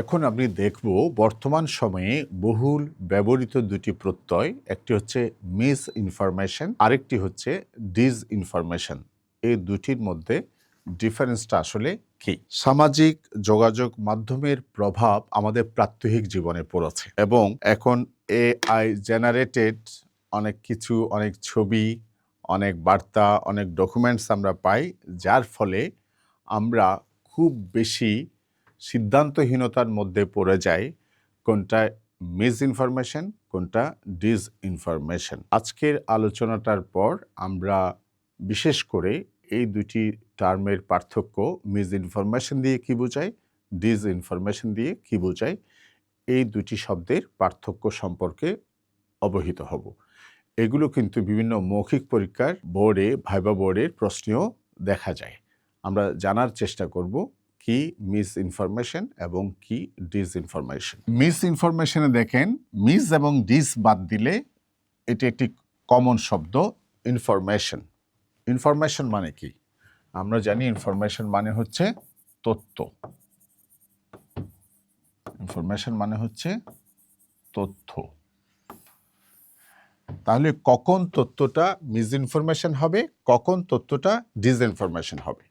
এখন আপনি দেখব বর্তমান সময়ে বহুল ব্যবহৃত দুটি প্রত্যয়, একটি হচ্ছে মিস ইনফরমেশন আরেকটি হচ্ছে ডিজ ইনফরমেশন এই দুটির মধ্যে ডিফারেন্সটা আসলে কি? সামাজিক যোগাযোগ মাধ্যমের প্রভাব আমাদের প্রাত্যহিক জীবনে পড়েছে এবং এখন এআই জেনারেটেড অনেক কিছু, অনেক ছবি, অনেক বার্তা, অনেক ডকুমেন্টস আমরা পাই, যার ফলে আমরা খুব বেশি সিদ্ধান্তহীনতার মধ্যে পড়ে যায় কোনটা মিস ইনফরমেশন কোনটা ডিস ইনফরমেশন আজকের আলোচনাটার পর আমরা বিশেষ করে এই দুটি টার্মের পার্থক্য মিস ইনফরমেশন দিয়ে কি বোঝায় ডিস ইনফরমেশন দিয়ে কি বোঝায়, এই দুটি শব্দের পার্থক্য সম্পর্কে অবহিত হব। এগুলো কিন্তু বিভিন্ন মৌখিক পরীক্ষার বোর্ডে, ভাইবা বোর্ডের প্রশ্নেও দেখা যায়। আমরা জানার চেষ্টা করব কি মিস ইনফরমেশন এবং কি ডিস ইনফরমেশন মিস ইনফরমেশনে দেখেন মিস এবং ডিস বাদ দিলে এটি একটি কমন শব্দ ইনফরমেশন ইনফরমেশন মানে কি? আমরা জানি ইনফরমেশন মানে হচ্ছে তথ্য। ইনফরমেশন মানে হচ্ছে তথ্য। তাহলে কখন তথ্যটা মিস ইনফরমেশন হবে, কখন তথ্যটা ডিসইনফরমেশন হবে?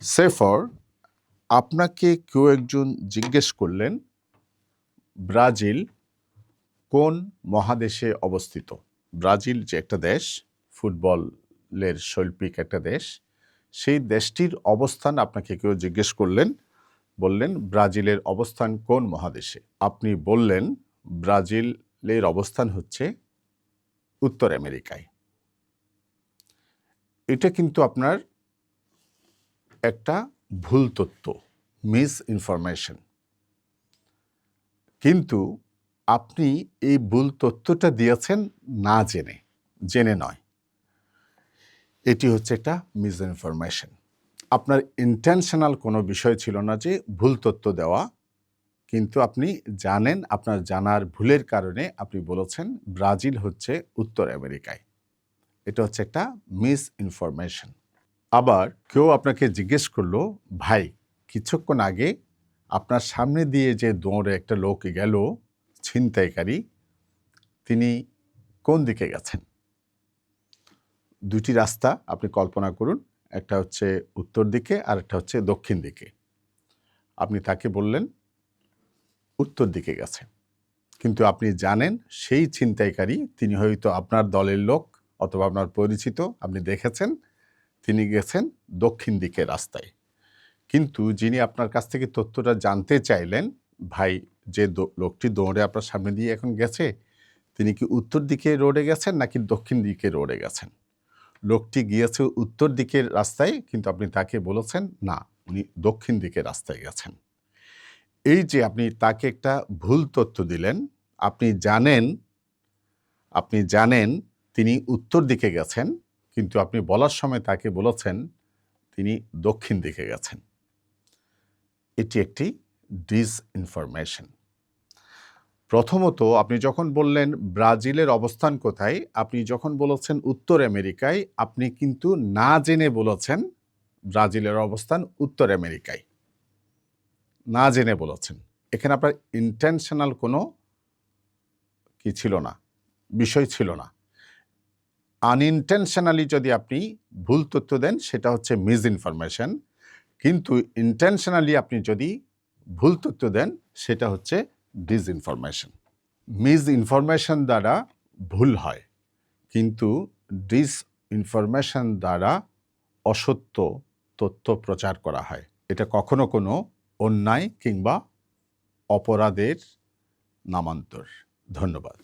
সেফর আপনাকে কেউ একজন জিজ্ঞেস করলেন, ব্রাজিল কোন মহাদেশে অবস্থিত? ব্রাজিল যে একটা দেশ, ফুটবলের শৈল্পিক একটা দেশ, সেই দেশটির অবস্থান আপনাকে কেউ জিজ্ঞেস করলেন, বললেন, ব্রাজিলের অবস্থান কোন মহাদেশে? আপনি বললেন, ব্রাজিলের অবস্থান হচ্ছে উত্তর আমেরিকায়। এটা কিন্তু আপনার একটা ভুল তথ্য মিস ইনফরমেশন কিন্তু আপনি এই ভুল তথ্যটা দিয়েছেন না জেনে জেনে নয়। এটি হচ্ছে একটা মিস ইনফরমেশন আপনার ইন্টেনশনাল কোনো বিষয় ছিল না যে ভুল তথ্য দেওয়া, কিন্তু আপনি জানেন, আপনার জানার ভুলের কারণে আপনি বলেছেন ব্রাজিল হচ্ছে উত্তর আমেরিকায়। এটা হচ্ছে একটা মিস ইনফরমেশন আবার কেউ আপনাকে জিজ্ঞেস করল, ভাই, কিছুক্ষণ আগে আপনার সামনে দিয়ে যে দৌড়ে একটা লোক গেল, ছিনতাইকারী, তিনি কোন দিকে গেছেন? দুটি রাস্তা আপনি কল্পনা করুন, একটা হচ্ছে উত্তর দিকে আর একটা হচ্ছে দক্ষিণ দিকে। আপনি তাকে বললেন, উত্তর দিকে গেছে। কিন্তু আপনি জানেন সেই ছিনতাইকারী, তিনি হয়তো আপনার দলের লোক অথবা আপনার পরিচিত, আপনি দেখেছেন। তিনি গেছেন দক্ষিণ দিকের রাস্তায়। কিন্তু যিনি আপনার কাছ থেকে তথ্যটা জানতে চাইলেন, ভাই যে লোকটি দৌড়ে আপনার সামনে দিয়ে এখন গেছে, তিনি কি উত্তর দিকে রোডে গেছেন নাকি দক্ষিণ দিকে রোডে গেছেন? লোকটি গিয়েছে উত্তর দিকের রাস্তায়, কিন্তু আপনি তাকে বলেছেন, না, উনি দক্ষিণ দিকের রাস্তায় গেছেন। এই যে আপনি তাকে একটা ভুল তথ্য দিলেন, আপনি জানেন আপনি জানেন তিনি উত্তর দিকে গেছেন কিন্তু আপনি বলার সময় তাকে বলেছেন, তিনি দক্ষিণ দিকে গেছেন। এটি একটি ডিসইনফরমেশন প্রথমত, আপনি যখন বললেন ব্রাজিলের অবস্থান কোথায়, আপনি যখন বলেছেন উত্তর আমেরিকায়, আপনি কিন্তু না জেনে বলেছেন ব্রাজিলের অবস্থান উত্তর আমেরিকায়। না জেনে বলেছেন। এখানে আপনার ইন্টেনশনাল কোনো কি ছিল না, বিষয় ছিল না। আনইনটেনশনালি যদি আপনি ভুল তথ্য দেন, সেটা হচ্ছে মিস ইনফরমেশন কিন্তু ইন্টেনশনালি আপনি যদি ভুল তথ্য দেন, সেটা হচ্ছে ডিস ইনফরমেশন মিস ইনফরমেশন দ্বারা ভুল হয়, কিন্তু ডিস ইনফরমেশন দ্বারা অসত্য তথ্য প্রচার করা হয়। এটা কখনো কোনো অন্যায় কিংবা অপরাধের নামান্তর। ধন্যবাদ।